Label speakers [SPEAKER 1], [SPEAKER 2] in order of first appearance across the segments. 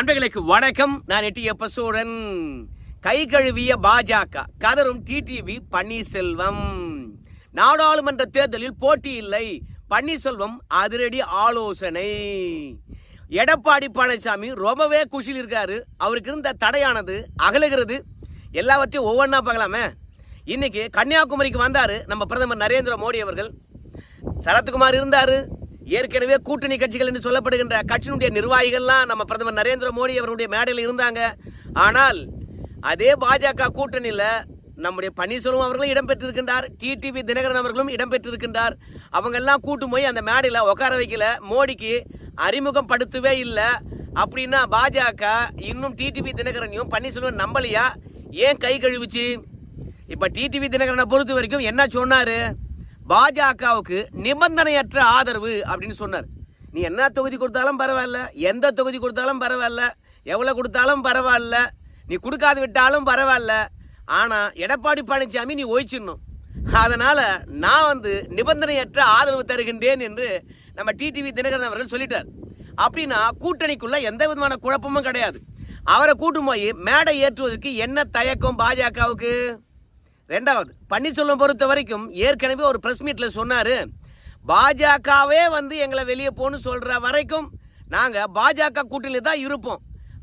[SPEAKER 1] நண்பர்களுக்கு வணக்கம். நான் எட்டி எப்பசூடன் கை கழுவிய பாஜக கதரும் டிடிவி பன்னீர்செல்வம். நாடாளுமன்ற தேர்தலில் போட்டி இல்லை. பன்னீர்செல்வம் அதிரடி ஆலோசனை. எடப்பாடி பழனிசாமி ரொம்பவே குஷியில் இருக்காரு. அவருக்கு இருந்த தடையானது அகலுகிறது. எல்லாவற்றையும் ஒவ்வொன்றா பார்க்கலாமே. இன்னைக்கு கன்னியாகுமரிக்கு வந்தார் நம்ம பிரதமர் நரேந்திர மோடி அவர்கள். சரத்குமார் இருந்தார். ஏற்கனவே கூட்டணி கட்சிகள் என்று சொல்லப்படுகின்ற கட்சியினுடைய நிர்வாகிகள்லாம் நம்ம பிரதமர் நரேந்திர மோடி அவருடைய மேடையில் இருந்தாங்க. ஆனால் அதே பாஜக கூட்டணியில் நம்முடைய பன்னீர்செல்வம் அவர்களும் இடம்பெற்றிருக்கின்றார். டிடிவி தினகரன் அவர்களும் இடம்பெற்றிருக்கின்றார். அவங்க எல்லாம் கூட்டு போய் அந்த மேடையில் உட்கார வைக்கல. மோடிக்கு அறிமுகம் படுத்தவே இல்லை. அப்படின்னா பாஜக இன்னும் டிடிவி தினகரனையும் பன்னீர்செல்வம் நம்பலையா? ஏன் கை கழுவுச்சு? இப்போ டிடிவி தினகரனை பொறுத்த வரைக்கும் என்ன சொன்னார்? பாஜகவுக்கு நிபந்தனையற்ற ஆதரவு அப்படின்னு சொன்னார். நீ என்ன தொகுதி கொடுத்தாலும் பரவாயில்ல எந்த தொகுதி கொடுத்தாலும் பரவாயில்ல எவ்வளோ கொடுத்தாலும் பரவாயில்ல நீ கொடுக்காது விட்டாலும் பரவாயில்ல ஆனால் எடப்பாடி பழனிசாமி நீ ஒழிச்சிடணும். அதனால் நான் வந்து நிபந்தனையற்ற ஆதரவு தருகின்றேன் என்று நம்ம டிடிவி தினகரன் அவர்கள் சொல்லிட்டார். அப்படின்னா கூட்டணிக்குள்ளே எந்த விதமான குழப்பமும் கிடையாது. அவரை கூட்டும் போய் மேடை ஏற்றுவதற்கு என்ன தயக்கம் பாஜகவுக்கு? ரெண்டாவது பன்னீர்செல்வம் பொறுத்த வரைக்கும் ஏற்கனவே ஒரு ப்ரெஸ் மீட்டில் சொன்னார் பாஜகவே வந்து எங்களை வெளியே போன்னு சொல்கிற வரைக்கும் நாங்கள் பாஜக கூட்டணியில் தான் இருப்போம்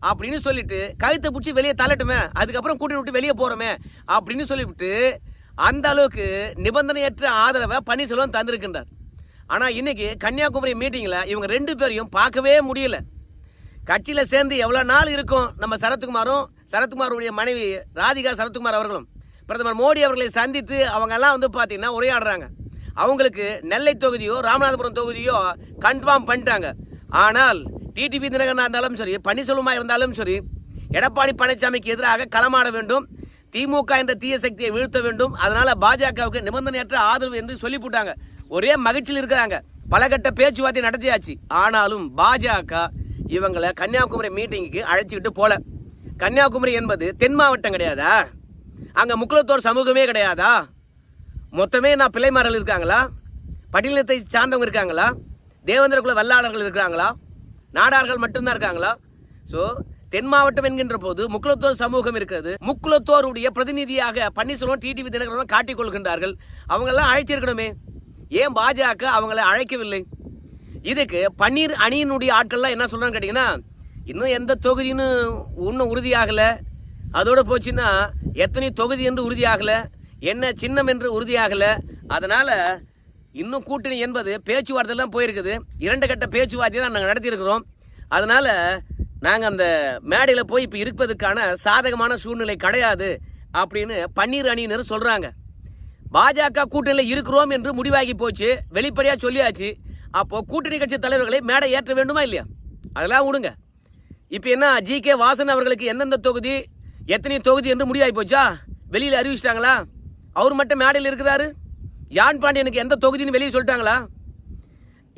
[SPEAKER 1] அப்படின்னு சொல்லிட்டு கழுத்தை பிடிச்சி வெளியே தள்ளட்டுமே அதுக்கப்புறம் கூட்டணி விட்டு வெளியே போகிறோமே அப்படின்னு சொல்லிவிட்டு அந்த அளவுக்கு நிபந்தனையற்ற ஆதரவை பன்னீர்செல்வம் தந்திருக்கின்றார். ஆனால் இன்றைக்கி கன்னியாகுமரி மீட்டிங்கில் இவங்க ரெண்டு பேரையும் பார்க்கவே முடியல. கட்சியில் சேர்ந்து எவ்வளோ நாள் இருக்கும்? நம்ம சரத்குமாரும் சரத்குமாருடைய மனைவி ராதிகா சரத்குமார் அவர்களும். பிரதமர் மோடி அவர்களை சந்தித்து அவங்க எல்லாம் வந்து பார்த்தீங்கன்னா உரையாடுறாங்க. அவங்களுக்கு நெல்லை தொகுதியோ ராமநாதபுரம் தொகுதியோ கன்ஃபார்ம் பண்ணிட்டாங்க. ஆனால் டிடிவி தினகரனா இருந்தாலும் சரி பன்னீர்செல்வமா இருந்தாலும் சரி எடப்பாடி பழனிசாமிக்கு எதிராக களமாட வேண்டும் திமுக என்ற தீய சக்தியை வீழ்த்த வேண்டும் அதனால் பாஜகவுக்கு நிபந்தனையற்ற ஆதரவு என்று சொல்லி போட்டாங்க. ஒரே மகிழ்ச்சியில் இருக்கிறாங்க. பலகட்ட பேச்சுவார்த்தை நடத்தியாச்சு. ஆனாலும் பாஜக இவங்களை கன்னியாகுமரி மீட்டிங்குக்கு அழைச்சிக்கிட்டு போல. கன்னியாகுமரி என்பது தென் மாவட்டம் கிடையாதா? அங்கே முக்குலத்தோர் சமூகமே கிடையாதா? மொத்தமே நான் பிள்ளைமார்கள் இருக்காங்களா? பட்டியலத்தை சார்ந்தவங்க இருக்காங்களா? தேவேந்திர குல வல்லாளர்கள் இருக்கிறாங்களா? நாடார்கள் மட்டும்தான் இருக்காங்களா? ஸோ தென் மாவட்டம் என்கின்ற போது முக்குலத்தோர் சமூகம் இருக்கிறது. முக்குலத்தோருடைய பிரதிநிதியாக பன்னீர்செல்வம் டிடிவி தினகரனும் காட்டிக் கொள்கின்றார்கள். அவங்கெல்லாம் அழைச்சிருக்கணுமே ஏன் பாஜக அவங்கள அழைக்கவில்லை? இதுக்கு பன்னீர் அணியினுடைய ஆட்கள்லாம் என்ன சொல்றான்னு கேட்டிங்கன்னா இன்னும் எந்த தொகுதின்னு இன்னும் உறுதியாகலை. அதோடு போச்சுன்னா எத்தனை தொகுதி என்று உறுதியாகலை? என்ன சின்னம் என்று உறுதியாகலை? அதனால் இன்னும் கூட்டணி என்பது பேச்சுவார்த்தைலாம் போயிருக்குது. இரண்டு கட்ட பேச்சுவார்த்தை தான் நாங்கள் நடத்தியிருக்கிறோம். அதனால் நாங்கள் அந்த மேடையில் போய் இப்போ இருப்பதற்கான சாதகமான சூழ்நிலை கிடையாது அப்படின்னு பன்னீர் அணியினர் சொல்கிறாங்க பாஜக கூட்டணியில் இருக்கிறோம் என்று முடிவாகி போச்சு. வெளிப்படையாக சொல்லியாச்சு. அப்போது கூட்டணி கட்சி தலைவர்களை மேடை ஏற்ற வேண்டுமா இல்லையா? அதெல்லாம் விடுங்க. இப்போ என்ன ஜி கே வாசன் அவர்களுக்கு எந்தெந்த தொகுதி எத்தனை தொகுதி என்று முடிவாகி போச்சா? வெளியில் அறிவிச்சிட்டாங்களா? அவர் மட்டும் மேடையில் இருக்கிறாரு? யான் பாண்டியனுக்கு எந்த தொகுதின்னு வெளியே சொல்லிட்டாங்களா?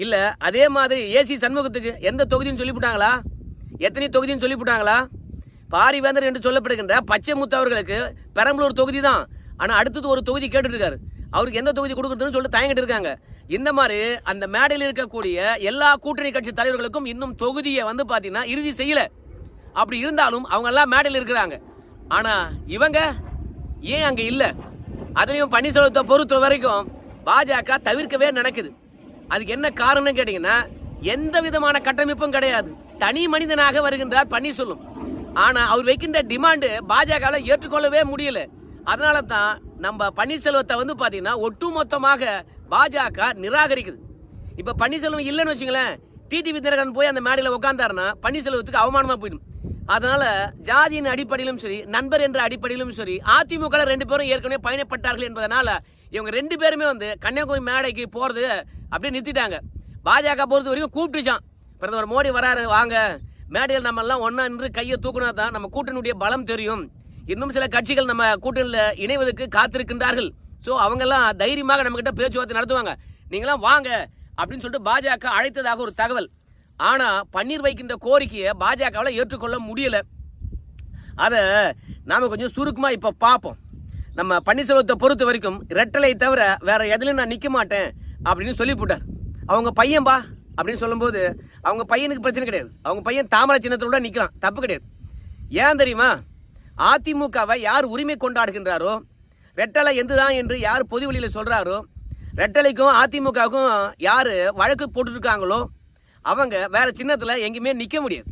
[SPEAKER 1] இல்லை அதே மாதிரி ஏசி சண்முகத்துக்கு எந்த தொகுதின்னு சொல்லிவிட்டாங்களா? எத்தனை தொகுதின்னு சொல்லிவிட்டாங்களா? பாரிவேந்தர் என்று சொல்லப்படுகின்ற பச்சைமுத்து அவர்களுக்கு பெரம்பலூர் தொகுதி தான் ஆனால் அடுத்தது ஒரு தொகுதி கேட்டுருக்காரு. அவருக்கு எந்த தொகுதி கொடுக்குறதுன்னு சொல்லிட்டு தயங்கிட்டு இருக்காங்க. இந்த மாதிரி அந்த மேடையில் இருக்கக்கூடிய எல்லா கூட்டணி கட்சி தலைவர்களுக்கும் இன்னும் தொகுதியை வந்து பார்த்தீங்கன்னா இறுதி செய்யல. அப்படி இருந்தாலும் அவங்க எல்லாம் மேடையில் இருக்கிறாங்க. ஆனா இவங்க ஏன் அங்க இல்ல? அதுலயும் பன்னீர்செல்வத்தை பொறுத்த வரைக்கும் பாஜக தவிர்க்கவே நடக்குது அதுக்கு என்ன காரணம் கேட்டீங்கன்னா எந்த விதமான கட்டமைப்பும் கிடையாது. தனி மனிதனாக வருகின்றார் பன்னீர்செல்வம். ஆனா அவர் வைக்கின்ற டிமாண்டு பாஜக ஏற்றுக்கொள்ளவே முடியல. அதனால தான் நம்ம பன்னீர்செல்வத்தை வந்து பாத்தீங்கன்னா ஒட்டுமொத்தமாக பாஜக நிராகரிக்குது. இப்ப பன்னீர்செல்வம் இல்லைன்னு வச்சுங்களேன் டிடிவி தினகரன் போய் அந்த மேடையில் உட்காந்தாருன்னா பன்னீர்செல்வத்துக்கு அவமானமா போயிடும். அதனால ஜாதியின் அடிப்படையிலும் சரி நண்பர் என்ற அடிப்படையிலும் சரி அதிமுக ரெண்டு பேரும் ஏற்கனவே பயணப்பட்டார்கள் என்பதனால இவங்க ரெண்டு பேருமே வந்து கன்னியாகுமரி மேடைக்கு போறது அப்படியே நிறுத்திட்டாங்க. பாஜக பொறுத்த வரைக்கும் கூப்பிட்டுச்சான் பிரதமர் மோடி வராரு வாங்க. மேடையில் நம்ம எல்லாம் ஒன்னா நின்று கையை தூக்குனா தான் நம்ம கூட்டணியுடைய பலம் தெரியும். இன்னும் சில கட்சிகள் நம்ம கூட்டணியில் இணைவதற்கு காத்திருக்கின்றார்கள். ஸோ அவங்கெல்லாம் தைரியமாக நம்மக்கிட்ட பேச்சுவார்த்தை நடத்துவாங்க. நீங்களாம் வாங்க அப்படின்னு சொல்லிட்டு பாஜக அழைத்ததாக ஒரு தகவல். ஆனால் பன்னீர் வைக்கின்ற கோரிக்கையை பாஜகவில் ஏற்றுக்கொள்ள முடியலை. அதை நாம் கொஞ்சம் சுருக்கமாக இப்போ பார்ப்போம் நம்ம பன்னீர்செல்வத்தை பொறுத்த வரைக்கும் ரெட்டலை தவிர வேறு எதுலையும் நான் நிற்க மாட்டேன் அப்படின்னு சொல்லி போட்டார் அவங்க பையன்பா அப்படின்னு சொல்லும்போது அவங்க பையனுக்கு பிரச்சனை கிடையாது. அவங்க பையன் தாமரை சின்னத்தோட நிற்கலாம் தப்பு கிடையாது. ஏன் தெரியுமா? அதிமுகவை யார் உரிமை கொண்டாடுகின்றாரோ ரெட்டலை எந்துதான் என்று யார் பொது வெளியில் சொல்கிறாரோ ரெட்டலைக்கும் அதிமுகவுக்கும் யார் வழக்கு போட்டுருக்காங்களோ அவங்க வேறு சின்னத்தில் எங்கேயுமே நிற்க முடியாது.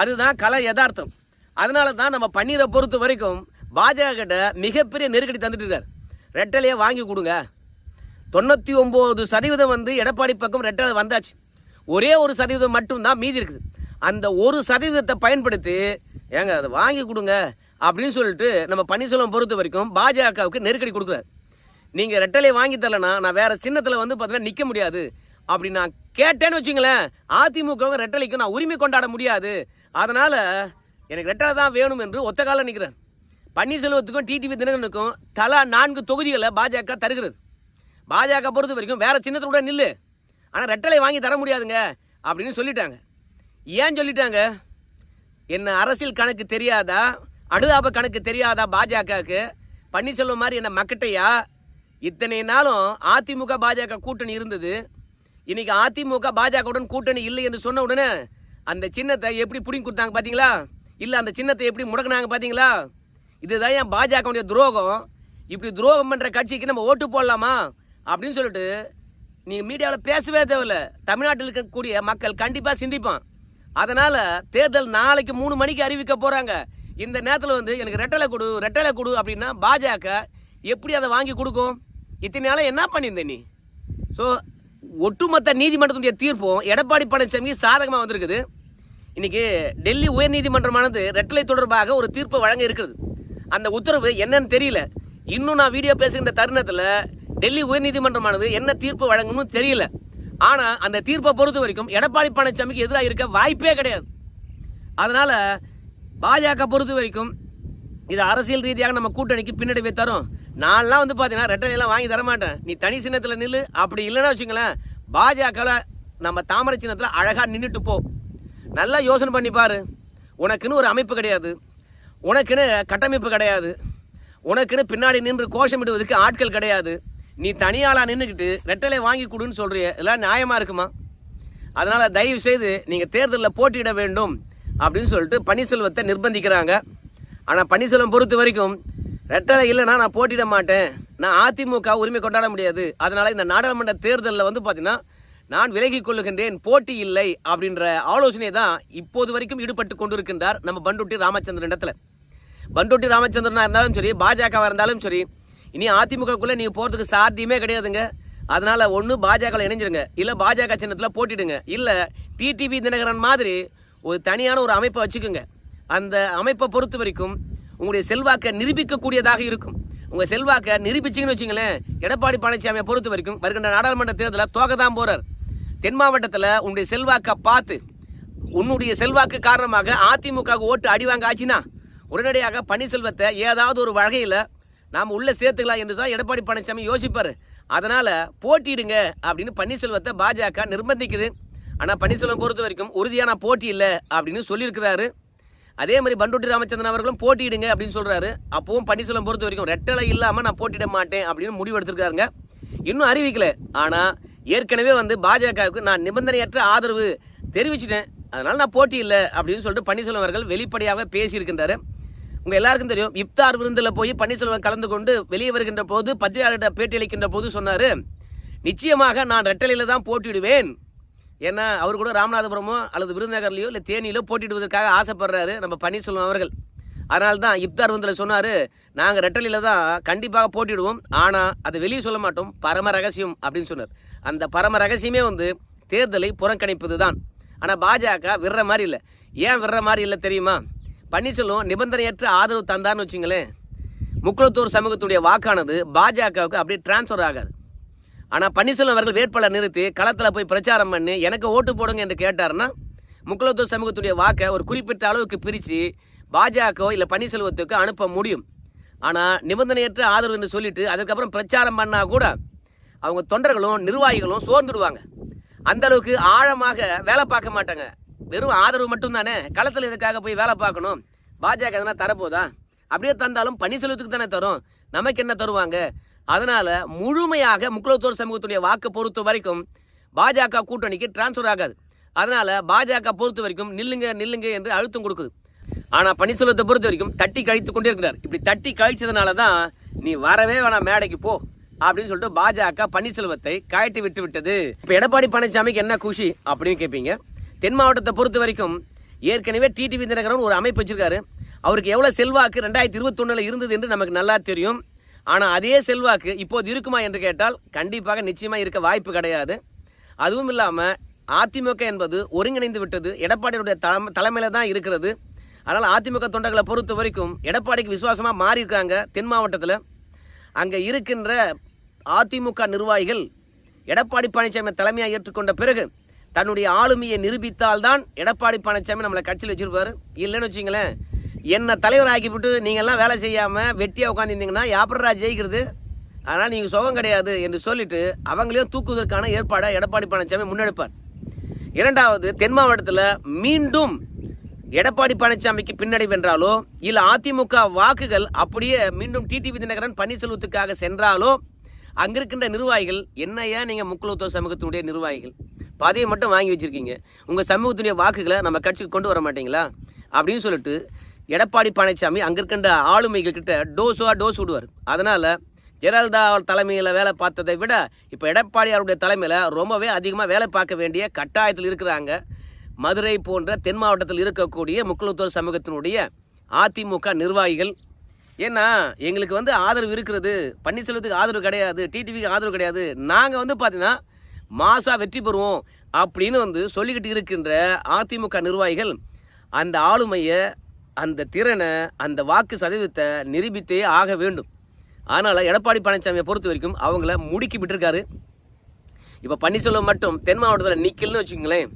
[SPEAKER 1] அதுதான் கலை யதார்த்தம். அதனால தான் நம்ம பன்னீரை பொறுத்த வரைக்கும் பாஜக கிட்ட மிகப்பெரிய நெருக்கடி தந்துட்டு இருக்கார். ரெட்டலையே வாங்கி கொடுங்க. தொண்ணூற்றி ஒம்பது சதவீதம் வந்து எடப்பாடி பக்கம் ரெட்டலை வந்தாச்சு. ஒரே ஒரு சதவீதம் மட்டும்தான் மீதி இருக்குது. அந்த ஒரு சதவீதத்தை பயன்படுத்தி ஏங்க அதை வாங்கி கொடுங்க அப்படின்னு சொல்லிட்டு நம்ம பன்னீர்செல்வம் பொறுத்த வரைக்கும் பாஜகவுக்கு நெருக்கடி கொடுக்குறாரு. நீங்கள் ரெட்டலை வாங்கி தரலனா நான் வேறு சின்னத்தில் வந்து பார்த்தீங்கன்னா நிற்க முடியாது. அப்படி நான் கேட்டேன்னு வச்சுங்களேன் அதிமுக ரெட்டலைக்கு நான் உரிமை கொண்டாட முடியாது. அதனால் எனக்கு ரெட்டலை தான் வேணும் என்று ஒத்த காலம் நிற்கிறேன் பன்னீர்செல்வத்துக்கும் டிடிவி தினகரனுக்கும் தலா நான்கு தொகுதிகளை பாஜக தருகிறது. பாஜக பொறுத்த வரைக்கும் வேற சின்னத்தோட நில்லு. ஆனால் ரெட்டலை வாங்கி தர முடியாதுங்க அப்படின்னு சொல்லிட்டாங்க. ஏன் சொல்லிட்டாங்க? என்ன அரசியல் கணக்கு தெரியாதா? அனுதாப கணக்கு தெரியாதா பாஜகவுக்கு? பன்னீர்செல்வம் மாதிரி என்ன மக்கட்டையா? இத்தனை நாளும் அதிமுக பாஜக கூட்டணி இருந்தது. இன்னைக்கு அதிமுக பாஜகவுடன் கூட்டணி இல்லை என்று சொன்ன உடனே அந்த சின்னத்தை எப்படி பிடிங்கி கொடுத்தாங்க பார்த்தீங்களா இல்லை அந்த சின்னத்தை எப்படி முடக்குனாங்க பார்த்தீங்களா இதுதான் என் பாஜகவுடைய துரோகம். இப்படி துரோகம் பண்ணுற கட்சிக்கு நம்ம ஓட்டு போடலாமா? அப்படின்னு சொல்லிட்டு நீங்கள் மீடியாவில் பேசவே தேவையில்ல. தமிழ்நாட்டில் இருக்கக்கூடிய மக்கள் கண்டிப்பாக சிந்திப்பான். அதனால் தேர்தல் நாளைக்கு மூணு மணிக்கு அறிவிக்க போகிறாங்க இந்த நேரத்தில் வந்து எனக்கு ரெட்டலை கொடு ரெட்டலை கொடு அப்படின்னா பாஜக எப்படி அதை வாங்கி கொடுக்கும்? இத்தனை நாளாக என்ன பண்ணியிருந்த நீ? ஸோ ஒட்டுமொத்த நீதிமன்றத்துடைய தீர்ப்பும் எடப்பாடி பழனிசாமிக்கு சாதகமாக வந்திருக்குது. இன்னைக்கு டெல்லி உயர்நீதிமன்றமானது ரெட்டலை தொடர்பாக ஒரு தீர்ப்பை வழங்க இருக்கிறது. அந்த உத்தரவு என்னன்னு தெரியல. இன்னும் நான் வீடியோ பேசுகின்ற தருணத்தில் டெல்லி உயர்நீதிமன்றமானது என்ன தீர்ப்பு வழங்கணும்னு தெரியல. ஆனால் அந்த தீர்ப்பை பொறுத்த வரைக்கும் எடப்பாடி பழனிசாமிக்கு எதிராக இருக்க வாய்ப்பே கிடையாது. அதனால் பாஜக பொறுத்த வரைக்கும் இது அரசியல் ரீதியாக நம்ம கூட்டணிக்கு பின்னடைவை தரும். நான்லாம் வந்து பார்த்தீங்கன்னா ரெட்டலையெல்லாம் வாங்கி தரமாட்டேன். நீ தனி சின்னத்தில் நில்லு. அப்படி இல்லைன்னா வச்சுங்களேன் பாஜகவில் நம்ம தாமரை சின்னத்தில் அழகாக நின்றுட்டு போ. நல்லா யோசனை பண்ணி பாரு. உனக்குன்னு ஒரு அமைப்பு கிடையாது. உனக்குன்னு கட்டமைப்பு கிடையாது. உனக்குன்னு பின்னாடி நின்று கோஷமிடுவதற்கு ஆட்கள் கிடையாது. நீ தனியாளாக நின்றுக்கிட்டு ரெட்டலை வாங்கி கொடுன்னு சொல்கிறிய இதெல்லாம் நியாயமாக இருக்குமா? அதனால் தயவு செய்து நீங்கள் தேர்தலில் போட்டியிட வேண்டும் அப்படின்னு சொல்லிட்டு பன்னீர்செல்வத்தை நிர்பந்திக்கிறாங்க. ஆனால் பன்னீர்செல்வம் பொறுத்த வரைக்கும் ரெட்டலை இல்லைன்னா நான் போட்டிட மாட்டேன். நான் அதிமுக உரிமை கொண்டாட முடியாது. அதனால் இந்த நாடாளுமன்ற தேர்தலில் வந்து பார்த்தீங்கன்னா நான் விலகிக் கொள்ளுகின்றேன் போட்டி இல்லை அப்படின்ற ஆலோசனை தான் இப்போது வரைக்கும் ஈடுபட்டு கொண்டிருக்கின்றார் நம்ம பண்டுட்டி ராமச்சந்திரன் இடத்துல. பண்டுட்டி ராமச்சந்திரனா இருந்தாலும் சரி பாஜகவாக இருந்தாலும் சரி இனி அதிமுகக்குள்ளே நீங்கள் போகிறதுக்கு சாத்தியமே கிடையாதுங்க. அதனால் ஒன்று பாஜகவில் இணைஞ்சிருங்க. இல்லை பாஜக சின்னத்தில் போட்டிடுங்க. இல்லை டிடிவி தினகரன் மாதிரி ஒரு தனியான ஒரு அமைப்பை வச்சுக்கோங்க. அந்த அமைப்பை பொறுத்த வரைக்கும் உங்களுடைய செல்வாக்கை நிரூபிக்கக்கூடியதாக இருக்கும். உங்கள் செல்வாக்கை நிரூபிச்சிங்கன்னு வச்சுங்களேன் எடப்பாடி பழனிசாமியை பொறுத்த வரைக்கும் வருகின்ற நாடாளுமன்ற தேர்தலில் தோக்க தான் போகிறார் தென் மாவட்டத்தில் உன்னுடைய செல்வாக்கை பார்த்து உன்னுடைய செல்வாக்கு காரணமாக அதிமுக ஓட்டு அடி வாங்க ஆச்சுன்னா உடனடியாக பன்னீர்செல்வத்தை ஏதாவது ஒரு வகையில் நாம் உள்ளே சேர்த்துக்கலாம் என்று தான் எடப்பாடி பழனிசாமி யோசிப்பார். அதனால் போட்டியிடுங்க அப்படின்னு பன்னீர்செல்வத்தை பாஜக நிர்பந்திக்குது. ஆனால் பன்னீர்செல்வம் பொறுத்த வரைக்கும் உறுதியான போட்டி இல்லை அப்படின்னு சொல்லியிருக்கிறாரு. அதே மாதிரி பண்டுட்டி ராமச்சந்திரன் அவர்களும் போட்டியிடுங்க அப்படின்னு சொல்கிறாரு அப்பவும் பன்னீர்செல்வம் பொறுத்த வரைக்கும் ரெட்டலை இல்லாமல் நான் போட்டியிட மாட்டேன் அப்படின்னு முடிவு எடுத்திருக்காருங்க. இன்னும் அறிவிக்கல. ஆனால் ஏற்கனவே வந்து பாஜகவுக்கு நான் நிபந்தனையற்ற ஆதரவு தெரிவிச்சிட்டேன். அதனால் நான் போட்டி இல்லை அப்படின்னு சொல்லிட்டு பன்னீர்செல்வம் அவர்கள் வெளிப்படையாக பேசியிருக்கின்றாரு. உங்கள் எல்லாருக்கும் தெரியும் இப்தார் விருந்தில் போய் பன்னீர்செல்வம் கலந்து கொண்டு வெளியே வருகின்ற போது பத்திரிகையாளர்கிட்ட பேட்டி அளிக்கின்ற போது சொன்னார் நிச்சயமாக நான் ரெட்டலையில் தான் போட்டிடுவேன் ஏன்னா அவர் கூட ராமநாதபுரமோ அல்லது விருதுநகர்லையோ இல்லை தேனியிலோ போட்டிடுவதற்காக ஆசைப்படுறாரு நம்ம பன்னீர்செல்வம் அவர்கள். அதனால தான் இப்தார் வந்தில் சொன்னார் நாங்கள் ரெட்டலியில் தான் கண்டிப்பாக போட்டிடுவோம் ஆனால் அதை வெளியே சொல்ல மாட்டோம். பரம ரகசியம் அப்படின்னு சொன்னார். அந்த பரம ரகசியமே வந்து தேர்தலை புறக்கணிப்பது தான் ஆனால் பாஜக விடுற மாதிரி இல்லை. ஏன் விடுற மாதிரி இல்லை தெரியுமா? பன்னீர்செல்வம் நிபந்தனையற்ற ஆதரவு தந்தான்னு வச்சுங்களேன் முக்குளத்தூர் சமூகத்துடைய வாக்கானது பாஜகவுக்கு அப்படியே டிரான்ஸ்ஃபர் ஆகாது. ஆனால் பன்னீர்செல்வம் அவர்கள் வேட்பாளர் நிறுத்தி களத்தில் போய் பிரச்சாரம் பண்ணி எனக்கு ஓட்டு போடுங்க என்று கேட்டாருன்னா முக்குளத்தூர் சமூகத்துடைய வாக்கை ஒரு குறிப்பிட்ட அளவுக்கு பிரித்து பாஜக இல்லை பன்னீர்செல்வத்துக்கு அனுப்ப முடியும். ஆனால் நிபந்தனையற்ற ஆதரவு என்று சொல்லிட்டு அதுக்கப்புறம் பிரச்சாரம் பண்ணால் கூட அவங்க தொண்டர்களும் நிர்வாகிகளும் சோர்ந்துடுவாங்க. அந்த அளவுக்கு ஆழமாக வேலை பார்க்க மாட்டாங்க. வெறும் ஆதரவு மட்டும்தானே? களத்தில் இதுக்காக போய் வேலை பார்க்கணும்? பாஜக எதனா தரப்போதா? அப்படியே தந்தாலும் பன்னீர்செல்வத்துக்கு தானே தரும். நமக்கு என்ன தருவாங்க? அதனால முழுமையாக முக்குலத்தோர் சமூகத்துடைய வாக்கு பொறுத்த வரைக்கும் பாஜக கூட்டணிக்கு டிரான்ஸ்ஃபர் ஆகாது. அதனால பாஜக பொறுத்த வரைக்கும் நில்லுங்க நில்லுங்க என்று அழுத்தம் கொடுக்குது. ஆனால் பன்னீர்செல்வத்தை பொறுத்த வரைக்கும் தட்டி கழித்து கொண்டே இருக்கிறார். இப்படி தட்டி கழிச்சதுனால தான் நீ வரவே வேணாம் மேடைக்கு போ அப்படின்னு சொல்லிட்டு பாஜக பன்னீர்செல்வத்தை கயட்டி விட்டு விட்டது. இப்போ எடப்பாடி பழனிசாமிக்கு என்ன குஷி அப்படின்னு கேட்பீங்க தென் மாவட்டத்தை பொறுத்த வரைக்கும் ஏற்கனவே டிடிவி தினகரன் ஒரு அமைப்பு வச்சிருக்காரு. அவருக்கு எவ்வளோ செல்வாக்கு ரெண்டாயிரத்தி இருபத்தொன்னுல இருந்தது என்று நமக்கு நல்லா தெரியும். ஆனால் அதே செல்வாக்கு இப்போது இருக்குமா என்று கேட்டால் கண்டிப்பாக நிச்சயமாக இருக்க வாய்ப்பு கிடையாது. அதுவும் இல்லாமல் அதிமுக என்பது ஒருங்கிணைந்து விட்டது. எடப்பாடியுடைய தலைமை தலைமையில் தான் இருக்கிறது. அதனால் அதிமுக தொண்டர்களை பொறுத்த வரைக்கும் எடப்பாடிக்கு விசுவாசமாக மாறி இருக்காங்க தென் மாவட்டத்தில். அங்கே இருக்கின்ற அதிமுக நிர்வாகிகள் எடப்பாடி பழனிசாமி தலைமையாக ஏற்றுக்கொண்ட பிறகு தன்னுடைய ஆளுமையை நிரூபித்தால்தான் எடப்பாடி பழனிசாமி நம்மளை கட்சியில் வச்சுருப்பார். இல்லைன்னு வச்சிங்களேன் என்னை தலைவர் ஆக்கிவிட்டு நீங்கள்லாம் வேலை செய்யாமல் வெட்டியாக உட்காந்துருந்தீங்கன்னா யாப்பரா ஜெயிக்கிறது? அதனால் நீங்கள் சுகம் கிடையாது என்று சொல்லிட்டு அவங்களையும் தூக்குவதற்கான ஏற்பாடை எடப்பாடி பழனிசாமி முன்னெடுப்பார். இரண்டாவது தென் மாவட்டத்தில் மீண்டும் எடப்பாடி பழனிசாமிக்கு பின்னடை வென்றாலோ இல்லை அதிமுக வாக்குகள் அப்படியே மீண்டும் டிடிவி தினகரன் பன்னீர்செல்வத்துக்காக சென்றாலோ அங்கே இருக்கின்ற நிர்வாகிகள் என்னையா நீங்கள் முக்குலத்துவ சமூகத்தினுடைய நிர்வாகிகள்? பதவியை மட்டும் வாங்கி வச்சுருக்கீங்க. உங்கள் சமூகத்துடைய வாக்குகளை நம்ம கட்சிக்கு கொண்டு வர மாட்டீங்களா? அப்படின்னு சொல்லிட்டு எடப்பாடி பழனிசாமி அங்கே இருக்கின்ற ஆளுமைகள் கிட்ட டோஸா டோஸ் விடுவார். அதனால் ஜெயலலிதா அவர் தலைமையில் வேலை பார்த்ததை விட இப்போ எடப்பாடி அவருடைய தலைமையில் ரொம்பவே அதிகமாக வேலை பார்க்க வேண்டிய கட்டாயத்தில் இருக்கிறாங்க. மதுரை போன்ற தென் மாவட்டத்தில் இருக்கக்கூடிய முக்கியத்துவ சமூகத்தினுடைய அதிமுக நிர்வாகிகள். ஏன்னா எங்களுக்கு வந்து ஆதரவு இருக்கிறது. பன்னீர்செல்வத்துக்கு ஆதரவு கிடையாது. டிடிவிக்கு ஆதரவு கிடையாது. நாங்கள் வந்து பார்த்தீங்கன்னா மாசாக வெற்றி பெறுவோம் அப்படின்னு வந்து சொல்லிக்கிட்டு இருக்கின்ற அதிமுக நிர்வாகிகள் அந்த ஆளுமையை அந்த திறனை அந்த வாக்கு சதவீதத்தை நிரூபித்தே ஆக வேண்டும். அதனால் எடப்பாடி பழனிசாமியை பொறுத்த வரைக்கும் அவங்கள முடுக்கி விட்டுருக்காரு. இப்போ பன்னீர்செல்வம் மட்டும் தென் மாவட்டத்தில் நிக்கல்னு வச்சுக்கோங்களேன்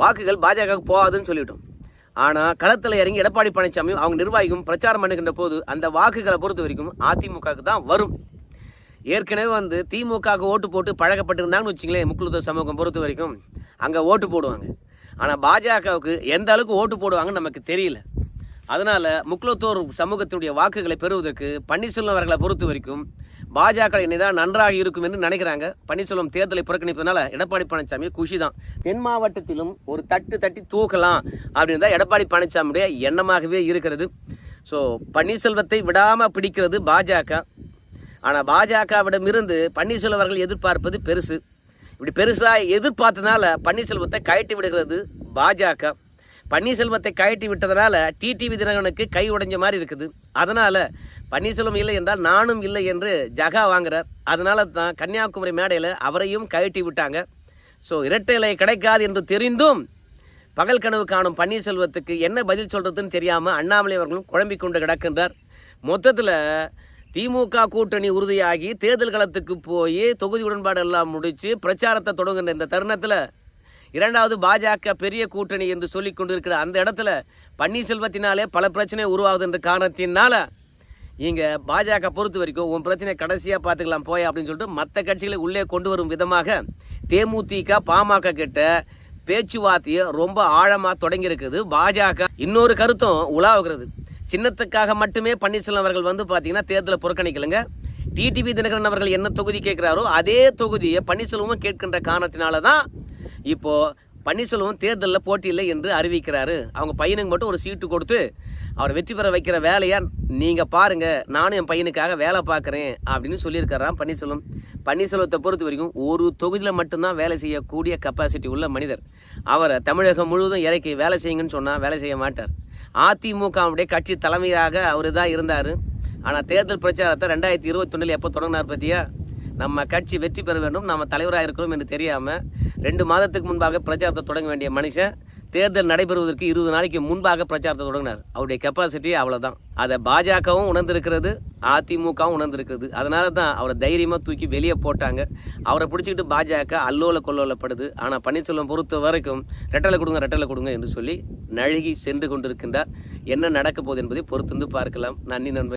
[SPEAKER 1] வாக்குகள் பாஜகவுக்கு போகாதுன்னு சொல்லிவிட்டோம் ஆனால் களத்தில் இறங்கி எடப்பாடி பழனிசாமியும் அவங்க நிர்வாகிக்கும் பிரச்சாரம் பண்ணுகின்ற போது அந்த வாக்குகளை பொறுத்த வரைக்கும் அதிமுகவுக்கு தான் வரும். ஏற்கனவே வந்து திமுகவுக்கு ஓட்டு போட்டு பழக்கப்பட்டிருந்தாங்கன்னு வச்சுங்களேன் முக்குழுத்த சமூகம் பொறுத்த வரைக்கும். அங்கே ஓட்டு போடுவாங்க. ஆனால் பாஜகவுக்கு எந்த அளவுக்கு ஓட்டு போடுவாங்கன்னு நமக்கு தெரியல. அதனால முக்குலத்தோர் சமூகத்தினுடைய வாக்குகளை பெறுவதற்கு பன்னீர்செல்வம் அவர்களை பொறுத்த வரைக்கும் பாஜக இணைதான் நன்றாக இருக்கும் என்று நினைக்கிறாங்க. பன்னீர்செல்வம் தேர்தலை புறக்கணிப்பதனால எடப்பாடி பழனிசாமி குஷி தான். தென் மாவட்டத்திலும் ஒரு தட்டு தட்டி தூக்கலாம் அப்படின்னு தான் எடப்பாடி பழனிசாமியுடைய எண்ணமாகவே இருக்கிறது. ஸோ பன்னீர்செல்வத்தை விடாமல் பிடிக்கிறது பாஜக. ஆனால் பாஜகவிடமிருந்து பன்னீர்செல்வம் அவர்கள் எதிர்பார்ப்பது பெருசு. இப்படி பெருசாக எதிர்பார்த்ததுனால பன்னீர்செல்வத்தை கழட்டி விடுகிறது பாஜக. பன்னீர்செல்வத்தை கழட்டி விட்டதனால டிடிவி தினகனுக்கு கை உடைஞ்ச மாதிரி இருக்குது. அதனால பன்னீர்செல்வம் இல்லை என்றால் நானும் இல்லை என்று ஜகா வாங்குறார். அதனால தான் கன்னியாகுமரி மேடையில் அவரையும் கழட்டி விட்டாங்க. ஸோ இரட்டை இலை கிடைக்காது என்று தெரிந்தும் பகல் கனவு காணும் பன்னீர்செல்வத்துக்கு என்ன பதில் சொல்கிறதுன்னு தெரியாமல் அண்ணாமலை அவர்களும் குழம்பிக் கொண்டு கிடக்கின்றார். மொத்தத்தில் திமுக கூட்டணி உறுதியாகி தேர்தல் களத்துக்கு போய் தொகுதி உடன்பாடு எல்லாம் முடித்து பிரச்சாரத்தை தொடங்குகின்ற இந்த தருணத்தில் இரண்டாவது பாஜக பெரிய கூட்டணி என்று சொல்லிக் கொண்டிருக்கிற அந்த இடத்துல பன்னீர்செல்வத்தினாலே பல பிரச்சனை உருவாகுது என்ற காரணத்தினால இங்கே பாஜக பொறுத்த வரைக்கும் உன் பிரச்சனை கடைசியாக பார்த்துக்கலாம் போய் அப்படின்னு சொல்லிட்டு மற்ற கட்சிகளை உள்ளே கொண்டு வரும் விதமாக தேமுதிக பாமக கிட்ட பேச்சுவார்த்தையை ரொம்ப ஆழமாக தொடங்கியிருக்குது. பாஜக இன்னொரு கருத்தும் உலாவுகிறது. சின்னத்துக்காக மட்டுமே பன்னீர்செல்வம் அவர்கள் வந்து பார்த்தீங்கன்னா தேர்தலை புறக்கணிக்கலைங்க. டிடிவி தினகரன் அவர்கள் என்ன தொகுதி கேட்குறாரோ அதே தொகுதியை பன்னீர்செல்வமும் கேட்கின்ற காரணத்தினால தான் இப்போது பன்னீர்செல்வம் தேர்தலில் போட்டியில்லை என்று அறிவிக்கிறாரு. அவங்க பையனுக்கு மட்டும் ஒரு சீட்டு கொடுத்து அவர் வெற்றி பெற வைக்கிற வேலையாக நீங்கள் பாருங்கள் நானும் என் பையனுக்காக வேலை பார்க்குறேன் அப்படின்னு சொல்லியிருக்காராம் பன்னீர்செல்வம். பன்னீர்செல்வத்தை பொறுத்த வரைக்கும் ஒரு தொகுதியில் மட்டும்தான் வேலை செய்யக்கூடிய கெப்பாசிட்டி உள்ள மனிதர். அவரை தமிழகம் முழுவதும் இறக்கி வேலை செய்யுங்கன்னு சொன்னால் வேலை செய்ய மாட்டார். அதிமுகவுடைய கட்சி தலைமையாக அவர் தான் இருந்தார். ஆனால் தேர்தல் பிரச்சாரத்தை ரெண்டாயிரத்தி இருபத்தொன்னில் எப்போ தொடங்கினார் பற்றியா நம்ம கட்சி வெற்றி பெற வேண்டும் நம்ம தலைவராக இருக்கிறோம் என்று தெரியாமல் ரெண்டு மாதத்துக்கு முன்பாக பிரச்சாரத்தை தொடங்க வேண்டிய மனுஷன் தேர்தல் நடைபெறுவதற்கு இருபது நாளைக்கு முன்பாக பிரச்சாரத்தை தொடங்கினார். அவருடைய கெப்பாசிட்டி அவ்வளோதான் அதை பாஜகவும் உணர்ந்திருக்கிறது அதிமுகவும் உணர்ந்திருக்கிறது. அதனால தான் அவரை தைரியமாக தூக்கி வெளியே போட்டாங்க. அவரை பிடிச்சிக்கிட்டு பாஜக அல்லோல கொல்லோலப்படுது ஆனால் பன்னீர்செல்வம் பொறுத்த வரைக்கும் ரெட்டலை கொடுங்க ரெட்டலை கொடுங்க என்று சொல்லி நழுகி சென்று கொண்டிருக்கின்றார். என்ன நடக்க போகுது என்பதை பொறுத்திருந்து பார்க்கலாம். நன்றி நண்பர்